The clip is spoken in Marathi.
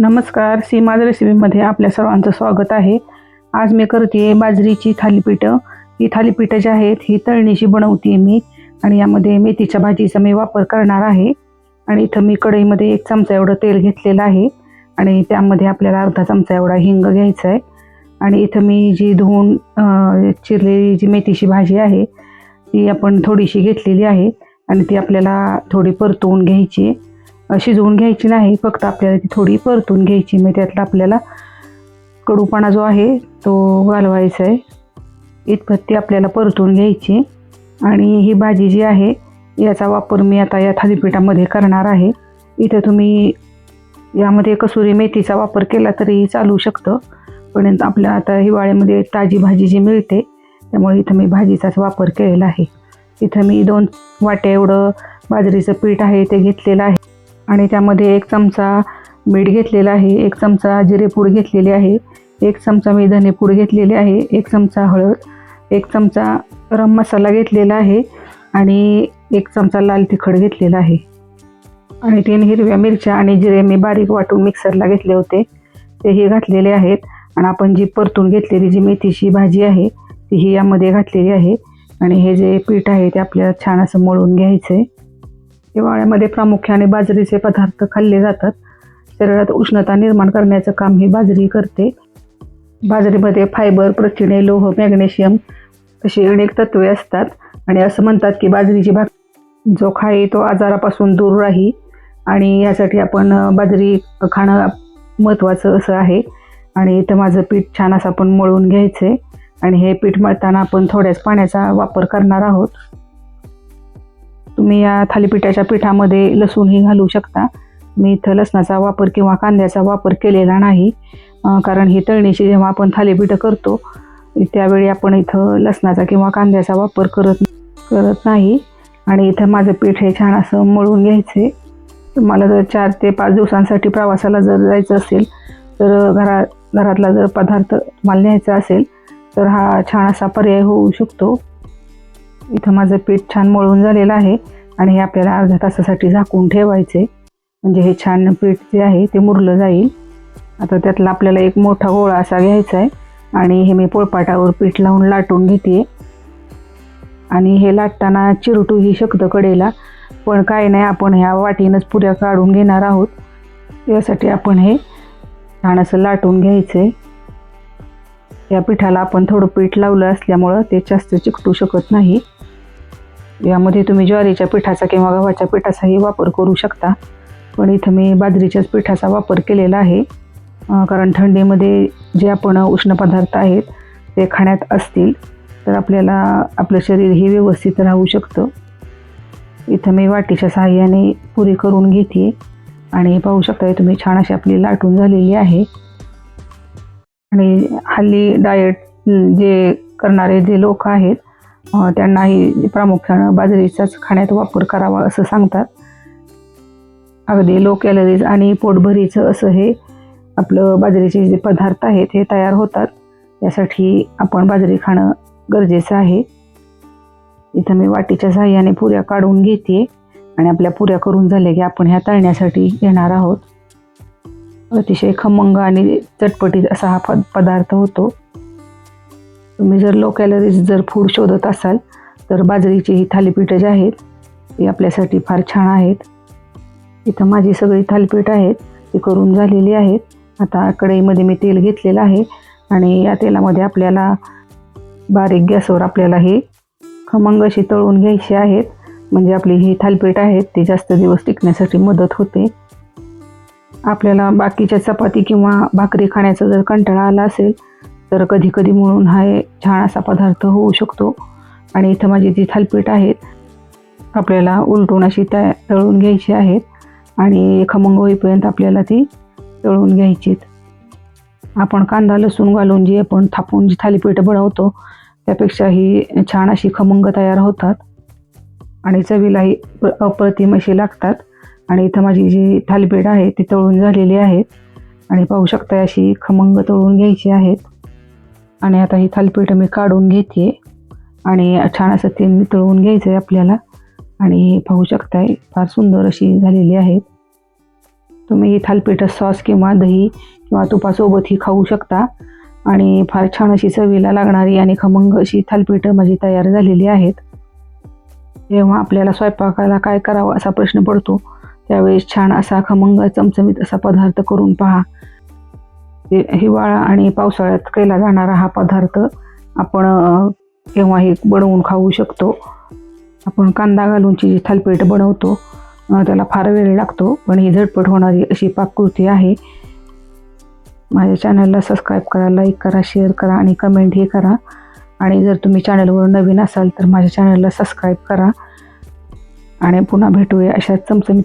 नमस्कार सीमाज रेसिपीमध्ये आपल्या सर्वांचं स्वागत आहे. आज मी करते बाजरीची थालीपीठं. ही थालीपीठं जी आहेत ही तळणीची बनवते मी आणि यामध्ये मेथीच्या भाजीचा मी वापर करणार आहे. आणि इथं मी कढईमध्ये एक चमचा एवढं तेल घेतलेलं आहे आणि त्यामध्ये आपल्याला अर्धा चमचा एवढा हिंग घ्यायचा आहे आणि इथं मी जी धुवून चिरलेली जी मेथीची भाजी आहे ती आपण थोडीशी घेतलेली आहे आणि ती आपल्याला थोडी परतवून घ्यायची आहे. शिजवून घ्यायची नाही फक्त आपल्याला ती थोडी परतून घ्यायची. मग त्यातला आपल्याला कडूपणा जो आहे तो घालवायचा आहे. इतपत ती आपल्याला परतून घ्यायची. आणि ही भाजी जी आहे याचा वापर मी आता या थालीपीठामध्ये करणार आहे. इथं तुम्ही यामध्ये कसुरी मेथीचा वापर केला तरी चालू शकतं. पण आपल्या आता हिवाळ्यामध्ये ताजी भाजी जी मिळते त्यामुळे इथं मी भाजीचाच वापर केलेला आहे. इथं मी दोन वाट्या एवढं बाजरीचं पीठ आहे ते घेतलेलं आहे. आणि त्यामध्ये एक चमचा मीठ घेतलेला आहे एक चमचा जिरेपूड घेतलेली आहे एक चमचा मी धनेपूड घेतलेली आहे एक चमचा हळद एक चमचा गरम मसाला घेतलेला आहे आणि एक चमचा लाल तिखट घेतलेला आहे. आणि तीन हिरव्या मिरच्या आणि जिरे मी बारीक वाटून मिक्सरला घेतले होते. तेही घातलेले आहेत आणि आपण जी परतून घेतलेली जी मेथीची भाजी आहे तीही यामध्ये घातलेली आहे. आणि हे जे पीठ आहे ते आपल्याला छान असं मळून घ्यायचं आहे हिवाळ्यामध्ये प्रामुख्याने बाजरीचे पदार्थ खाल्ले जातात. शरीरात उष्णता निर्माण करण्याचं काम ही बाजरी करते. बाजरीमध्ये फायबर प्रथिने लोह मॅग्नेशियम अशी अनेक तत्वे असतात. आणि असं म्हणतात की बाजरीची भाक जो खाई तो आजारापासून दूर राही. आणि यासाठी आपण बाजरी खाणं महत्त्वाचं असं आहे. आणि इथं माझं पीठ छान असं आपण मळून घ्यायचं आहे आणि हे पीठ मळताना आपण थोड्याच पाण्याचा वापर करणार आहोत. तुम्ही या थालीपीठाच्या पिठामध्ये लसूणही घालू शकता. मी इथं लसणाचा वापर किंवा कांद्याचा वापर केलेला नाही कारण ही तळणीची जेव्हा आपण थालीपीठं करतो त्यावेळी आपण इथं लसणाचा किंवा कांद्याचा वापर करत करत नाही. आणि इथं माझं पीठ हे छान असं मळून घ्यायचं आहे तुम्हाला जर चार ते पाच दिवसांसाठी प्रवासाला जर जायचं असेल तर घरा घरातला जर पदार्थ तुम्हाला न्यायचा असेल तर हा छान असा पर्याय होऊ शकतो. इथं माझं पीठ छान मळून झालेलं आहे आणि हे आपल्याला अर्ध्या तासासाठी झाकून ठेवायचे. म्हणजे हे छान पीठ जे आहे ते मुरलं जाईल. आता त्यातला आपल्याला एक मोठा गोळा असा घ्यायचा आहे. आणि हे मी पोळपाटावर पीठ लावून लाटून घेते आणि हे लाटताना चिरटू ही शकतं कडेला. पण काय नाही आपण ह्या वाटीनंच पुऱ्या काढून घेणार आहोत. यासाठी आपण हे छान असं लाटून घ्यायचं आहे या पिठाला आपण थोडं पीठ लावलं असल्यामुळं ते जास्त चिकटू शकत नाही. यामध्ये तुम्ही ज्वारीच्या पिठाचा किंवा गव्हाच्या पिठाचाही वापर करू शकता. पण इथं मी बाजरीच्याच पिठाचा वापर केलेला आहे. कारण थंडीमध्ये जे आपण उष्ण पदार्थ आहेत ते खाण्यात असतील तर आपल्याला आपलं शरीर हे व्यवस्थित राहू शकतं. इथं मी वाटीच्या सहाय्याने पुरी करून घेते. आणि पाहू शकता तुम्ही छान अशी आपली लाटून झालेली आहे. आणि हल्ली डाएट जे करणारे जे लोक आहेत त्यांनाही प्रामुख्यानं बाजरीचाच खाण्यात वापर करावा असं सांगतात. अगदी लो कॅलरीज आणि पोटभरीचं असं हे आपलं बाजरीचे जे पदार्थ आहेत हे तयार होतात. यासाठी आपण बाजरी खाणं गरजेचं आहे. इथं मी वाटीच्या सहाय्याने पुऱ्या काढून घेते आणि आपल्या पुऱ्या करून झाल्या की आपण ह्या तळण्यासाठी घेणार आहोत. अतिशय खमंग आणि चटपटीत असा हा प- पदार्थ होतो. तुम्ही जर लो कॅलरीज जर फूड शोधत असाल तर बाजरीची ही थालीपीठं जी आहेत ती आपल्यासाठी फार छान आहेत. इथं माझी सगळी थालीपीठ आहेत ती करून झालेली आहेत. आता कढईमध्ये मी तेल घेतलेलं आहे आणि या तेलामध्ये आपल्याला बारीक गॅसवर आपल्याला हे खमंग अशी तळून घ्यायची आहेत. म्हणजे आपली ही थालपीठ आहेत ती जास्त दिवस टिकण्यासाठी मदत होते. आपल्याला बाकीच्या चपाती किंवा भाकरी खाण्याचा जर कंटाळा आला असेल तर कधी कधी म्हणून हा छान असा पदार्थ होऊ शकतो. आणि इथं माझी जी थालपीठ आहेत आपल्याला उलटून अशी त्या तळून घ्यायची आहेत आणि खमंग होईपर्यंत आपल्याला ती तळून घ्यायचीत. आपण कांदा लसूण घालून जी आपण थापून जी थालीपीठ बनवतो त्यापेक्षा ही छान अशी खमंग तयार होतात. आणि चवीलाही प्र- अप्रतिम अशी लागतात. आणि इथं माझी जी थालीपीठ आहे ती तळून झालेली आहेत आणि पाहू शकता अशी खमंग तळून घ्यायची आहेत. आणि आता ही थालीपीठ मी काढून घेते. आणि छान असं ते मी घ्यायचं आहे आपल्याला. आणि पाहू शकताय फार सुंदर अशी झालेली आहेत. तुम्ही ही थालपीठ सॉस किंवा दही किंवा तुपासोबत ही खाऊ शकता. आणि फार छान अशी चवीला लागणारी आणि खमंग अशी थालपीठं माझी तयार झालेली आहेत. जेव्हा आपल्याला स्वयंपाकाला काय करावं असा प्रश्न पडतो त्यावेळेस छान असा खमंग चमचमीत असा पदार्थ करून पहा. हिवाळा आणि पावसाळ्यात केला जाणारा हा पदार्थ आपण केव्हाही बनवून खाऊ शकतो. आपण कांदा घालूनची जी थालपीठ बनवतो त्याला फार वेळ लागतो पण ही झटपट होणारी अशी पाककृती आहे. माझ्या चॅनलला सबस्क्राईब करा लाईक करा शेअर करा आणि कमेंटही करा. आणि जर तुम्ही चॅनलवर नवीन असाल तर माझ्या चॅनलला सबस्क्राईब करा. आणि पुन्हा भेटूया अशा चमचमीत